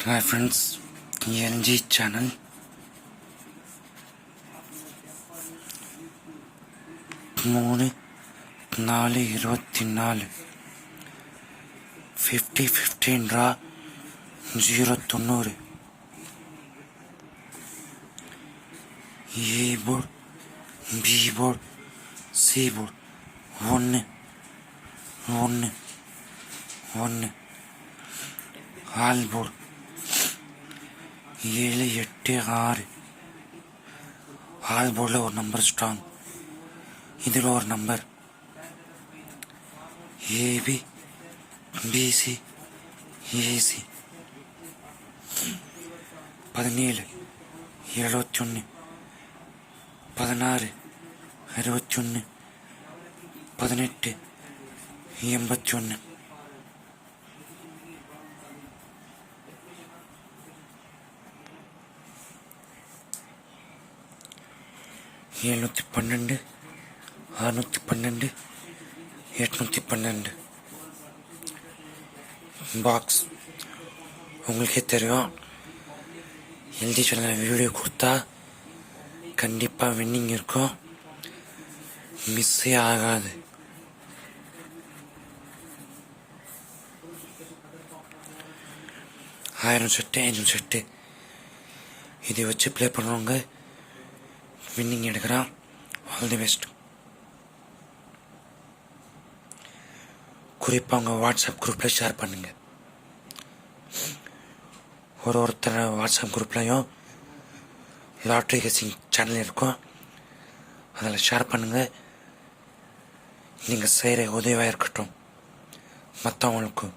Hi friends N channel मूं नाल इवती नाल फिफ्टी फिफ्टीन रा zero Tanur A board B board C board one one one hall board ஏழு எட்டு ஆறு. ஆல் போர்டில் ஒரு நம்பர் ஸ்ட்ராங் இதில் ஒரு நம்பர். ஏபி பிசி ஏசி பதினேழு எழுபத்தி ஒன்று பதினாறு அறுபத்தி ஒன்று பதினெட்டு எண்பத்தி ஒன்று எழுநூற்றி பன்னெண்டு அறுநூற்றி பன்னெண்டு எட்நூற்றி பன்னெண்டு. பாக்ஸ் உங்களுக்கே தெரியும். எழுதி சொன்ன வீடியோ கொடுத்தா கண்டிப்பாக வின்னிங் இருக்கும். மிஸ்ஸே ஆகாது. ஆயிரம் செட்டு ஐநூறு செட்டு இதை வச்சு ப்ளே பண்ணுறவங்க வின்னிங் எடுக்கிறான். ஆல் தி பெஸ்ட் குறிப்பாக உங்கள் வாட்ஸ்அப் குரூப்பில் ஷேர் பண்ணுங்கள் ஒரு ஒருத்தர் வாட்ஸ்அப் குரூப்லையும் லாட்ரி ஹெசிங் சேனல் இருக்கும். அதில் ஷேர் பண்ணுங்கள் நீங்கள் செய்கிற உதவியாக இருக்கட்டும். மற்றவங்களுக்கும்